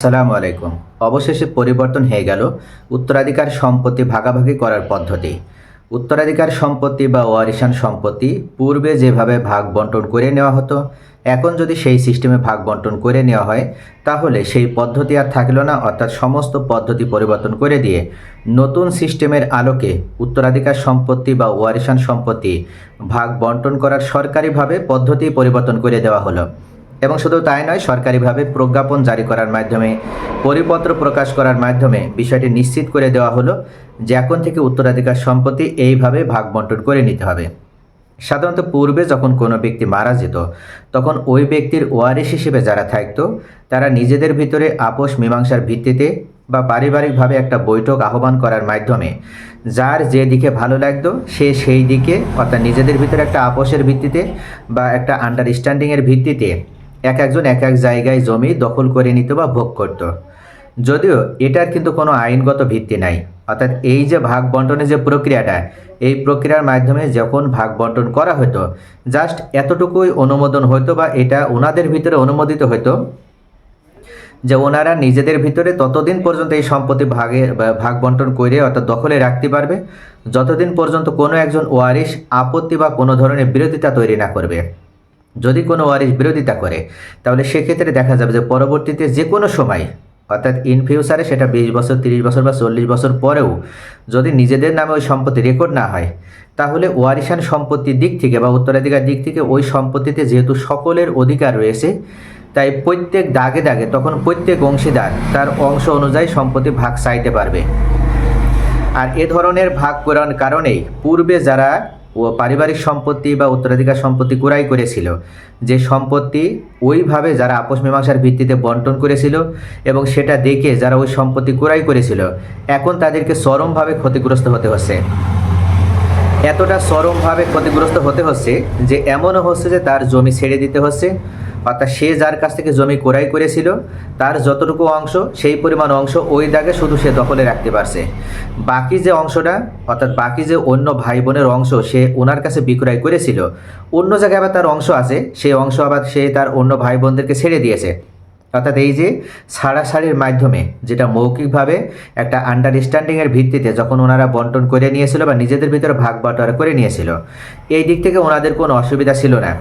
আসসালামু আলাইকুম। অবশেষে পরিবর্তন হয়ে গেল উত্তরাধিকার সম্পত্তি ভাগাভাগি করার পদ্ধতি। উত্তরাধিকার সম্পত্তি বা ওয়ারিশান সম্পত্তি পূর্বে যেভাবে ভাগ বন্টন করে নেওয়া হতো, এখন যদি সেই সিস্টেমে ভাগ বন্টন করে নেওয়া হয়, তাহলে সেই পদ্ধতি আর থাকল না, অর্থাৎ সমস্ত পদ্ধতি পরিবর্তন করে দিয়ে নতুন সিস্টেমের আলোকে উত্তরাধিকার সম্পত্তি বা ওয়ারিশান সম্পত্তি ভাগ বন্টন করার সরকারিভাবে পদ্ধতি পরিবর্তন করে দেওয়া হলো। এবং শুধু তাই নয়, সরকারিভাবে প্রজ্ঞাপন জারি করার মাধ্যমে, পরিপত্র প্রকাশ করার মাধ্যমে বিষয়টি নিশ্চিত করে দেওয়া হলো যে এখন থেকে উত্তরাধিকার সম্পত্তি এইভাবে ভাগ বন্টন করে নিতে হবে। সাধারণত পূর্বে যখন কোনো ব্যক্তি মারা যেত, তখন ওই ব্যক্তির ওয়ারিশ হিসেবে যারা থাকতো, তারা নিজেদের ভিতরে আপোষ মীমাংসার ভিত্তিতে বা পারিবারিকভাবে একটা বৈঠক আহ্বান করার মাধ্যমে, যার যে দিকে ভালো লাগতো, সে সেই দিকে, অর্থাৎ নিজেদের ভিতরে একটা আপোষের ভিত্তিতে বা একটা আন্ডারস্ট্যান্ডিংয়ের ভিত্তিতে এক একজন এক এক জায়গায় জমি দখল করে নিত বা ভোগ করত। যদিও এটার কিন্তু কোনো আইনগত ভিত্তি নাই। অর্থাৎ এই যে ভাগ বন্টনের যে প্রক্রিয়াটা, এই প্রক্রিয়ার মাধ্যমে যখন ভাগ বন্টন করা হতো জাস্ট এতটুকুই অনুমোদন হতো বা এটা ওনাদের ভিতরে অনুমোদিত হতো যে ওনারা নিজেদের ভিতরে ততদিন পর্যন্ত এই সম্পত্তি ভাগে, ভাগ বন্টন করে অর্থাৎ দখলে রাখতে পারবে, যতদিন পর্যন্ত কোনো একজন ওয়ারিশ আপত্তি বা কোনো ধরনের বিরোধিতা তৈরি না করবে। যদি কোনো ওয়ারিশ বিরোধিতা করে, তাহলে সেক্ষেত্রে দেখা যাবে যে পরবর্তীতে যে কোনো সময়, অর্থাৎ ইন ফিউচারে সেটা বিশ বছর, তিরিশ বছর বা চল্লিশ বছর পরেও যদি নিজেদের নামে ওই সম্পত্তি রেকর্ড না হয়, তাহলে ওয়ারিশান সম্পত্তির দিক থেকে বা উত্তরাধিকার দিক থেকে ওই সম্পত্তিতে যেহেতু সকলের অধিকার রয়েছে, তাই প্রত্যেক দাগে দাগে, তখন প্রত্যেক অংশীদার তার অংশ অনুযায়ী সম্পত্তি ভাগ চাইতে পারবে। আর এ ধরনের ভাগ করার কারণেই পূর্বে যারা ও পারিবারিক সম্পত্তি বা উত্তরাধিকার সম্পত্তি ক্রয় করেছিল। যে সম্পত্তি ওইভাবে যারা আপোষ মীমাংসার ভিত্তিতে বন্টন করেছিল এবং সেটা দেখে যারা ওই সম্পত্তি ক্রয় করেছিল, এখন তাদেরকে চরমভাবে ক্ষতিগ্রস্ত হতে হচ্ছে। এতটা চরমভাবে ক্ষতিগ্রস্ত হতে হচ্ছে যে, এমনও হচ্ছে যে তার জমি ছেড়ে দিতে হচ্ছে। অর্থাৎ সে যার কাছ থেকে জমি ক্রয় করেছিল, তার যতটুকু অংশ, সেই পরিমাণ অংশ ওই দাগে শুধু সে দখলে রাখতে পারছে। বাকি যে অংশটা, অর্থাৎ বাকি যে অন্য ভাই বোনের অংশ সে ওনার কাছে বিক্রয় করেছিল, অন্য জায়গায় আবার তার অংশ আছে, সেই অংশ আবার সে তার অন্য ভাই বোনদেরকে ছেড়ে দিয়েছে। অর্থাৎ এই যে ছাড়াছাড়ির মাধ্যমে, যেটা মৌখিকভাবে একটা আন্ডারস্ট্যান্ডিংয়ের ভিত্তিতে যখন ওনারা বন্টন করে নিয়েছিল বা নিজেদের ভিতরে ভাগ বাটোয়ারা করে নিয়েছিল, এই দিক থেকে ওনাদের কোনো অসুবিধা ছিল না।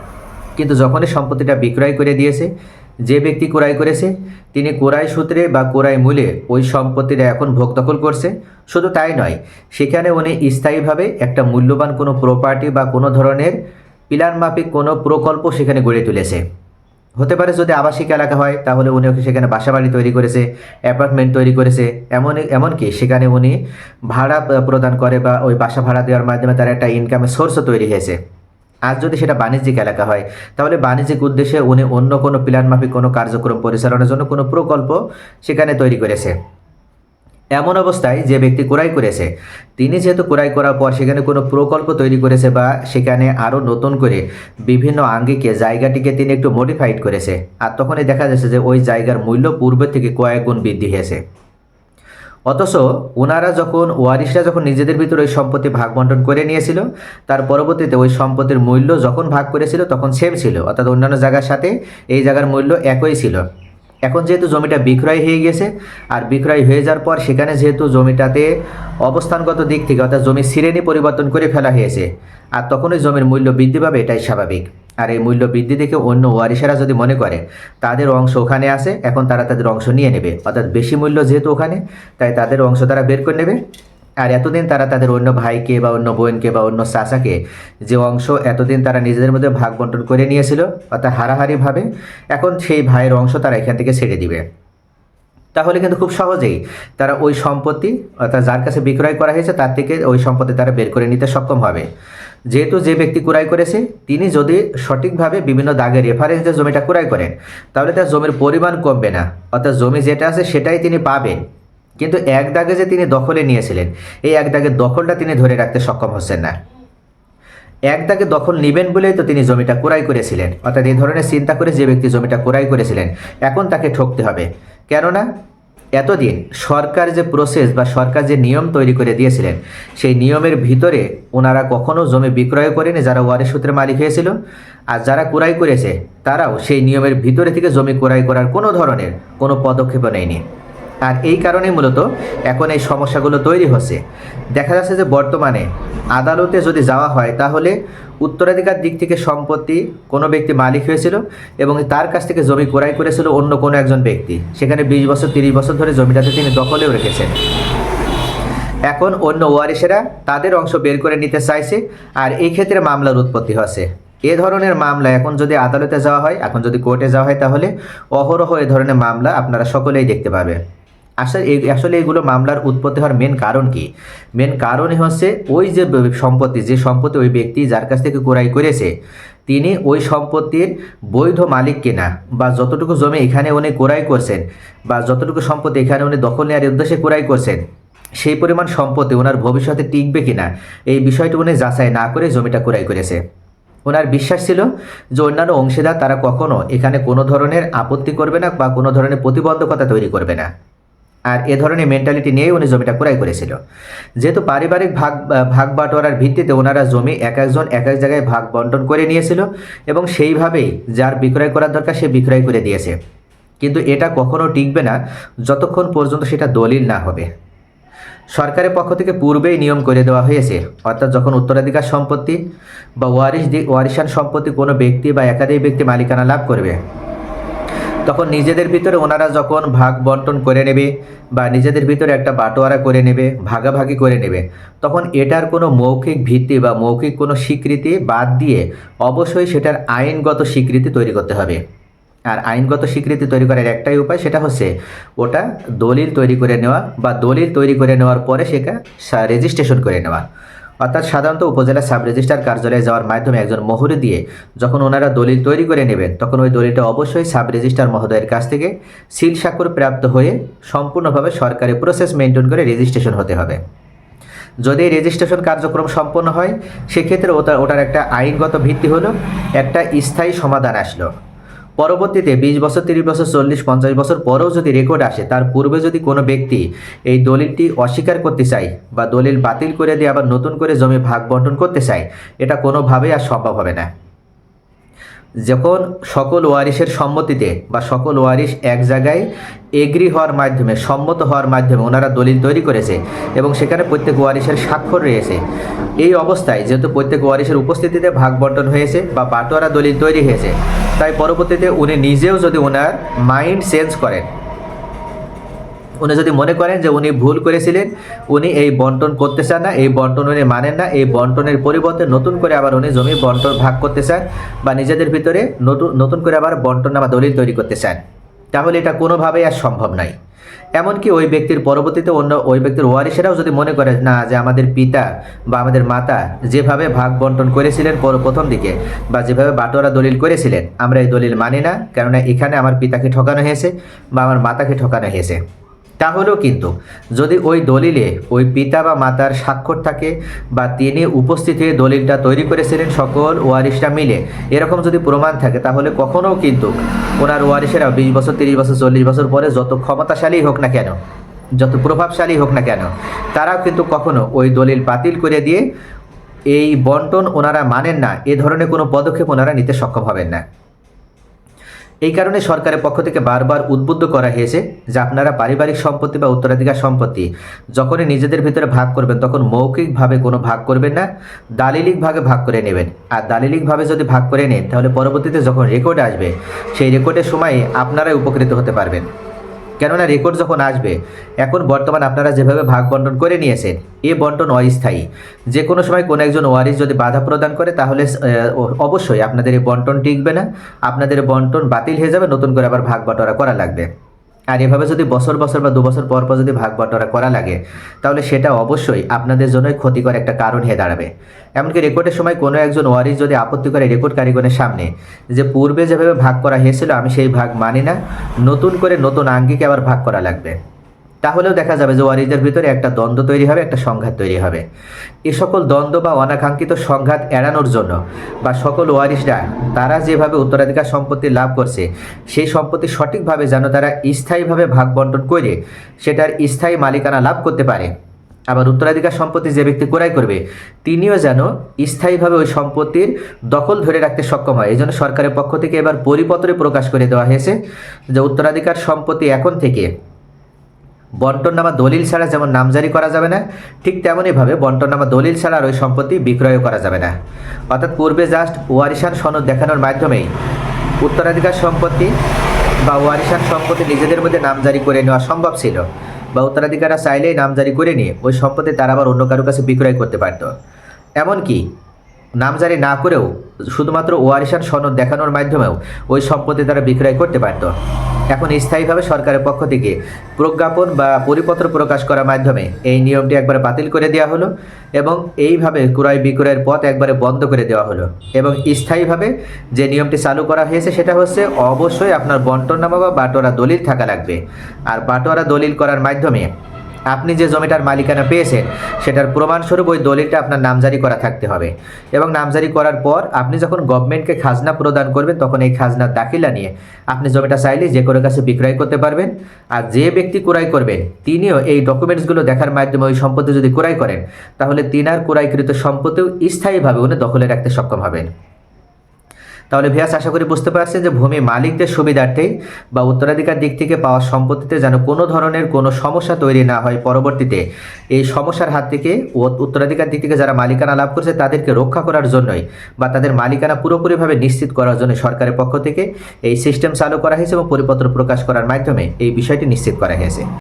কিন্তু যখনই সম্পত্তিটা বিক্রয় করে দিয়েছে, যে ব্যক্তি ক্রয় করেছে, তিনি কোরাই সূত্রে বা কোরাই মূলে ওই সম্পত্তিটা এখন ভোগ দখল করছে। শুধু তাই নয়, সেখানে উনি স্থায়ীভাবে একটা মূল্যবান কোনো প্রপার্টি বা কোনো ধরনের প্ল্যান মাফিক কোনো প্রকল্প সেখানে গড়ে তুলেছে। হতে পারে যদি আবাসিক এলাকা হয়, তাহলে উনি সেখানে বাসাবাড়ি তৈরি করেছে অ্যাপার্টমেন্ট তৈরি করেছে এমন এমনকি সেখানে উনি ভাড়া প্রদান করে বা ওই বাসা ভাড়া দেওয়ার মাধ্যমে তার একটা ইনকামের সোর্সও তৈরি হয়েছে। আর যদি সেটা বাণিজ্যিক এলাকা হয়, তাহলে বাণিজ্যিক উদ্দেশ্যে উনি অন্য কোনো প্ল্যান মাফিক, কোনো কার্যক্রম পরিচালনার জন্য কোনো প্রকল্প সেখানে তৈরি করেছে। এমন অবস্থায় যে ব্যক্তি ক্রয় করেছে, তিনি যেহেতু ক্রয় করার পর সেখানে কোনো প্রকল্প তৈরি করেছে বা সেখানে আরও নতুন করে বিভিন্ন আঙ্গিকে, জায়গাটিকে তিনি একটু মডিফাইড করেছে, আর তখনই দেখা যাচ্ছে যে ওই জায়গার মূল্য পূর্বের থেকে কয়েক গুণ বৃদ্ধি হয়েছে। অথচ ওনারা যখন, ওয়ারিশরা যখন নিজেদের ভিতরে ওই সম্পত্তি ভাগ বন্টন করে নিয়েছিল, তার পরবর্তীতে ওই সম্পত্তির মূল্য যখন ভাগ করেছিল তখন সেম ছিল, অর্থাৎ অন্যান্য জায়গার সাথে এই জায়গার মূল্য একই ছিল। এখন যেহেতু জমিটা বিক্রয় হয়ে গেছে, আর বিক্রয় হয়ে যাওয়ার পর সেখানে যেহেতু জমিটাতে অবস্থানগত দিক থেকে অর্থাৎ জমির শ্রেণি পরিবর্তন করে ফেলা হয়েছে, আর তখনই জমির মূল্য বৃদ্ধি পাবে, এটাই স্বাভাবিক। আর এই মূল্য বৃদ্ধি দেখে অন্য ওয়ারিশেরা যদি মনে করে, তাদের অংশ ওখানে আছে, এখন তারা তাদের অংশ নিয়ে নেবে। অর্থাৎ বেশি মূল্য যেহেতু ওখানে, তাই তাদের অংশ তারা বের করে নেবে। আর এতদিন তারা তাদের অন্য ভাইকে বা অন্য বোনকে বা অন্য চাচাকে যে অংশ এতদিন তারা নিজেদের মধ্যে ভাগ বন্টন করে নিয়েছিল, অর্থাৎ হারাহারিভাবে, এখন সেই ভাইয়ের অংশ তারা এখান থেকে ছেড়ে দিবে। তাহলে কিন্তু খুব সহজেই তারা ওই সম্পত্তি, অর্থাৎ যার কাছে বিক্রয় করা হয়েছে তার থেকে ওই সম্পত্তি তারা বের করে নিতে সক্ষম হবে। যেহেতু যে ব্যক্তি ক্রয় করেছে, তিনি যদি সঠিকভাবে বিভিন্ন দাগের রেফারেন্সে জমিটা ক্রয় করেন, তাহলে তার জমির পরিমাণ কমবে না। অর্থাৎ জমি যেটা আছে সেটাই তিনি পাবেন। কিন্তু এক দাগে যে তিনি দখলে নিয়েছিলেন, এই এক দাগের দখলটা তিনি ধরে রাখতে সক্ষম হচ্ছেন না। এক দাগে দখল নেবেন বলেই তো তিনি জমিটা ক্রয় করেছিলেন। অর্থাৎ এই ধরনের চিন্তা করে যে ব্যক্তি জমিটা ক্রয় করেছিলেন, এখন তাকে ঠকতে হবে। কেননা এতদিন সরকার যে প্রসেস বা সরকার যে নিয়ম তৈরি করে দিয়েছিলেন, সেই নিয়মের ভিতরে ওনারা কখনো জমি বিক্রয় করেনি, যারা ওয়ারিশ সূত্রে মালিক হয়েছিল। আর যারা ক্রয় করেছে, তারাও সেই নিয়মের ভিতরে থেকে জমি ক্রয় করার কোনো ধরনের কোনো পদক্ষেপও নেয়নি। আর এই কারণে মূলত এখন এই সমস্যাগুলো তৈরি হচ্ছে। দেখা যাচ্ছে যে বর্তমানে আদালতে যদি যাওয়া হয়, তাহলে উত্তরাধিকার দিক থেকে সম্পত্তি কোনো ব্যক্তি মালিক হয়েছিল এবং তার কাছ থেকে জমি ক্রয় করেছিল অন্য কোনো একজন ব্যক্তি। সেখানে বিশ বছর, তিরিশ বছর ধরে জমিটাতে তিনি দখলেও রেখেছেন। এখন অন্য ওয়ারিসেরা তাদের অংশ বের করে নিতে চাইছে আর এই ক্ষেত্রে মামলার উৎপত্তি হচ্ছে। এ ধরনের মামলা এখন যদি আদালতে যাওয়া হয়, এখন যদি কোর্টে যাওয়া হয়, তাহলে অহরহ এ ধরনের মামলা আপনারা সকলেই দেখতে পাবে আসলে আসলে এগুলো মামলার উৎপত্তি হওয়ার মেন কারণ কি? মেন কারণই হচ্ছে ওই যে সম্পত্তি যে সম্পত্তি ওই ব্যক্তি যার কাছ থেকে ক্রয় করেছে, তিনি ওই সম্পত্তির বৈধ মালিক কিনা বা যতটুকু জমি এখানে উনি ক্রয় করছেন বা যতটুকু সম্পত্তি এখানে উনি দখল নেওয়ার উদ্দেশ্যে ক্রয় করছেন, সেই পরিমাণ সম্পত্তি ওনার ভবিষ্যতে টিকবে কিনা, এই বিষয়টি উনি যাচাই না করে জমিটা ক্রয় করেছে। ওনার বিশ্বাস ছিল যে অন্যান্য অংশীদার তারা কখনো এখানে কোনো ধরনের আপত্তি করবে না বা কোনো ধরনের প্রতিবন্ধকতা তৈরি করবে না। আর এ ধরনের মেন্টালিটি নিয়েই উনি জমিটা ক্রয় করেছিল। যেহেতু পারিবারিক ভাগ ভাগ বাটোয়ারার ভিত্তিতে ওনারা জমি এক একজন এক এক জায়গায় ভাগ বন্টন করে নিয়েছিল এবং সেইভাবেই যার বিক্রয় করার দরকার সে বিক্রয় করে দিয়েছে। কিন্তু এটা কখনো টিকবে না যতক্ষণ পর্যন্ত সেটা দলিল না হবে। সরকারের পক্ষ থেকে পূর্বেই নিয়ম করে দেওয়া হয়েছে, অর্থাৎ যখন উত্তরাধিকার সম্পত্তি বা ওয়ারিশ ওয়ারিশান সম্পত্তি কোনো ব্যক্তি বা একাধিক ব্যক্তি মালিকানা লাভ করবে তখন নিজেদের ভিতরে ওনারা যখন ভাগ বন্টন করে নেবে বা নিজেদের ভিতরে একটা বাটোয়ারা করে নেবে, ভাগাভাগি করে নেবে, তখন এটার কোনো মৌখিক ভিত্তি বা মৌখিক কোনো স্বীকৃতি বাদ দিয়ে অবশ্যই সেটার আইনগত স্বীকৃতি তৈরি করতে হবে। আর আইনগত স্বীকৃতি তৈরি করার একটাই উপায় সেটা হচ্ছে ওটা দলিল তৈরি করে নেওয়া বা দলিল তৈরি করে নেওয়ার পরে সেটা রেজিস্ট্রেশন করে নেওয়া। অর্থাৎ সাধারণত উপজেলা সাব রেজিস্ট্রার কার্যালয়ে যাওয়ার মাধ্যমে একজন মোহরে দিয়ে যখন ওনারা দলিল তৈরি করে নেবেন, তখন ওই দলিলটা অবশ্যই সাব রেজিস্ট্রার মহোদয়ের কাছ থেকে সিল স্বাক্ষর প্রাপ্ত হয়ে সম্পূর্ণভাবে সরকারি প্রসেস মেনটেন করে রেজিস্ট্রেশন হতে হবে। যদি রেজিস্ট্রেশন কার্যক্রম সম্পন্ন হয়, সেক্ষেত্রে ওটা ওটার একটা আইনগত ভিত্তি হলো, একটা স্থায়ী সমাধান আসলো। পরবর্তীতে বিশ বছর, তিরিশ বছর, চল্লিশ, পঞ্চাশ বছর পরেও যদি রেকর্ড আসে, তার পূর্বে যদি কোনো ব্যক্তি এই দলিলটি অস্বীকার করতে চায় বা দলিল বাতিল করে দিয়ে আবার নতুন করে জমি ভাগ বন্টন করতে চায়, এটা কোনোভাবেই আর সম্ভব হবে না। যখন সকল ওয়ারিশের সম্মতিতে বা সকল ওয়ারিশ এক জায়গায় এগ্রি হওয়ার মাধ্যমে, সম্মত হওয়ার মাধ্যমে ওনারা দলিল তৈরি করেছে এবং সেখানে প্রত্যেক ওয়ারিশের স্বাক্ষর রয়েছে। এই অবস্থায় যেহেতু প্রত্যেক ওয়ারিশের উপস্থিতিতে ভাগ বন্টন হয়েছে বা বাটোয়ারা দলিল তৈরি হয়েছে, তাই পরবর্তীতে উনি নিজেও যদি ওনার মাইন্ড চেঞ্জ করেন উনি যদি মনে করেন যে উনি ভুল করেছিলেন, উনি এই বন্টন করতে চান না, এই বন্টন উনি মানেন না, এই বন্টনের পরিবর্তে নতুন করে আবার উনি জমি বন্টন ভাগ করতে চান বা নিজেদের ভিতরে নতুন নতুন করে আবার বন্টন বা দলিল তৈরি করতে চান, তাহলে এটা কোনোভাবেই আর সম্ভব নাই এমনকি ওই ব্যক্তির পরবর্তীতে অন্য ওই ব্যক্তির ওয়ারিসেরাও যদি মনে করে না যে আমাদের পিতা বা আমাদের মাতা যেভাবে ভাগ বন্টন করেছিলেন পর- প্রথম দিকে বা যেভাবে বাটোয়ারা দলিল করেছিলেন, আমরা এই দলিল মানি না, কেননা এখানে আমার পিতাকে ঠকানো হয়েছে বা আমার মাতাকে ঠকানো হয়েছে। তাহলেও কিন্তু যদি ওই দলিলে ওই পিতা বা মাতার স্বাক্ষর থাকে বা তিনি উপস্থিত হয়ে দলিলটা তৈরি করেছিলেন সকল ওয়ারিশরা মিলে, এরকম যদি প্রমাণ থাকে, তাহলে কখনও কিন্তু ওনার ওয়ারিশেরা বিশ বছর, তিরিশ বছর, চল্লিশ বছর পরে যত ক্ষমতাশালী হোক না কেন, যত প্রভাবশালী হোক না কেন, তারাও কিন্তু কখনো ওই দলিল বাতিল করে দিয়ে এই বন্টন ওনারা মানেন না, এ ধরনের কোনো পদক্ষেপ ওনারা নিতে সক্ষম হবেন না। এই কারণে সরকারের পক্ষ থেকে বারবার উদ্বুদ্ধ করা হয়েছে যে আপনারা পারিবারিক সম্পত্তি বা উত্তরাধিকার সম্পত্তি যখনই নিজেদের ভিতরে ভাগ করবেন, তখন মৌখিকভাবে কোনো ভাগ করবেন না, দালিলিকভাবে ভাগ করে নেবেন। আর দালিলিকভাবে যদি ভাগ করে নেন, তাহলে পরবর্তীতে যখন রেকর্ড আসবে, সেই রেকর্ডের সময় আপনারাই উপকৃত হতে পারবেন। কেননা রেকর্ড যখন আসবে, এখন বর্তমান আপনারা যেভাবে ভাগ বন্টন করে নিয়েছেন, এ বন্টন অস্থায়ী। যে কোনো সময় কোনো একজন ওয়ারিস যদি বাধা প্রদান করে, তাহলে অবশ্যই আপনাদের এই বন্টন টিকবে না, আপনাদের বন্টন বাতিল হয়ে যাবে, নতুন করে আবার ভাগ বাটোয়ারা করা লাগবে। আর এভাবে যদি বছর বছর বা দু বছর পর পর যদি ভাগ বটরা করা লাগে, তাহলে সেটা অবশ্যই আপনাদের জন্যই ক্ষতিকর একটা কারণ হয়ে দাঁড়াবে। এমনকি রেকর্ডের সময় কোনো একজন ওয়ারিশ যদি আপত্তি করে রেকর্ড কারিগণের সামনে যে পূর্বে যেভাবে ভাগ করা হয়েছিল, আমি সেই ভাগ মানি না, নতুন করে নতুন আঙ্গিকে আবার ভাগ করা লাগবে। তাহলেও দেখা যাবে যে ওয়ারিসদের ভিতরে একটা দ্বন্দ্ব তৈরি হবে, একটা সংঘাত তৈরি হবে। এ সকল দ্বন্দ্ব বা অনাকাঙ্ক্ষিত সংঘাত এড়ানোর জন্য বা সকল ওয়ারিসরা, তারা যেভাবে উত্তরাধিকার সম্পত্তি লাভ করছে, সেই সম্পত্তি সঠিকভাবে যেন তারা স্থায়ীভাবে ভাগ বন্টন করে সেটার স্থায়ী মালিকানা লাভ করতে পারে। আবার উত্তরাধিকার সম্পত্তি যে ব্যক্তি ক্রয় করবে, তিনিও যেন স্থায়ীভাবে ওই সম্পত্তির দখল ধরে রাখতে সক্ষম হয়। এই জন্য সরকারের পক্ষ থেকে এবার পরিপত্রে প্রকাশ করে দেওয়া হয়েছে যে উত্তরাধিকার সম্পত্তি এখন থেকে বন্টননামা দলিল ছাড়া যেমন নামজারি করা যাবে না, ঠিক তেমনইভাবে বন্টননামা দলিল ছাড়া আর ওই সম্পত্তি বিক্রয়ও করা যাবে না। অর্থাৎ পূর্বে জাস্ট ওয়ারিশান সনদ দেখানোর মাধ্যমেই উত্তরাধিকার সম্পত্তি বা ওয়ারিশান সম্পত্তি নিজেদের মধ্যে নামজারি করে নেওয়া সম্ভব ছিল বা উত্তরাধিকাররা চাইলেই নামজারি করে নিয়ে ওই সম্পত্তি তারা আবার অন্য কারও কাছে বিক্রয় করতে পারত। এমনকি নামজারি না করেও শুধুমাত্র ওয়ারিশান সনদ দেখানোর মাধ্যমেও ওই সম্পত্তি তারা বিক্রয় করতে পারত। এখন স্থায়ীভাবে সরকারের পক্ষ থেকে প্রজ্ঞাপন বা পরিপত্র প্রকাশ করার মাধ্যমে এই নিয়মটি একবারে বাতিল করে দেওয়া হলো এবং এইভাবে ক্রয় বিক্রয়ের পথ একবারে বন্ধ করে দেওয়া হলো। এবং স্থায়ীভাবে যে নিয়মটি চালু করা হয়েছে সেটা হচ্ছে অবশ্যই আপনার বন্টননামা বা বাটোয়ারা দলিল থাকা লাগবে। আর বাটোয়ারা দলিল করার মাধ্যমে আপনি যে জমিটার মালিকানা পেয়েছেন, সেটার প্রমাণস্বরূপ ওই দলিলটা আপনার নামজারি করা থাকতে হবে। এবং নামজারি করার পর আপনি যখন গভর্নমেন্টকে খাজনা প্রদান করবেন, তখন এই খাজনার দাখিলা নিয়ে আপনি জমিটা চাইলে যে কোনো কাছে বিক্রয় করতে পারবেন। আর যে ব্যক্তি ক্রয় করবেন, তিনিও এই ডকুমেন্টসগুলো দেখার মাধ্যমে ওই সম্পত্তি যদি ক্রয় করেন, তাহলে তিনার ক্রয়কৃত সম্পত্তিও স্থায়ীভাবে উনি দখলে রাখতে সক্ষম হবেন। তাহলে ভিয়াস, আশা করি বুঝতে পারছেন যে ভূমি মালিকদের সুবিধার্থেই বা উত্তরাধিকার দিক থেকে পাওয়া সম্পত্তিতে যেন কোনো ধরনের কোনো সমস্যা তৈরি না হয় পরবর্তীতে। এই সমস্যার হাত থেকে উত্তরাধিকার দিক থেকে যারা মালিকানা লাভ করছে তাদেরকে রক্ষা করার জন্যই বা তাদের মালিকানা পুরোপুরিভাবে নিশ্চিত করার জন্য সরকারের পক্ষ থেকে এই সিস্টেম চালু করা হয়েছে এবং পরিপত্র প্রকাশ করার মাধ্যমে এই বিষয়টি নিশ্চিত করা হয়েছে।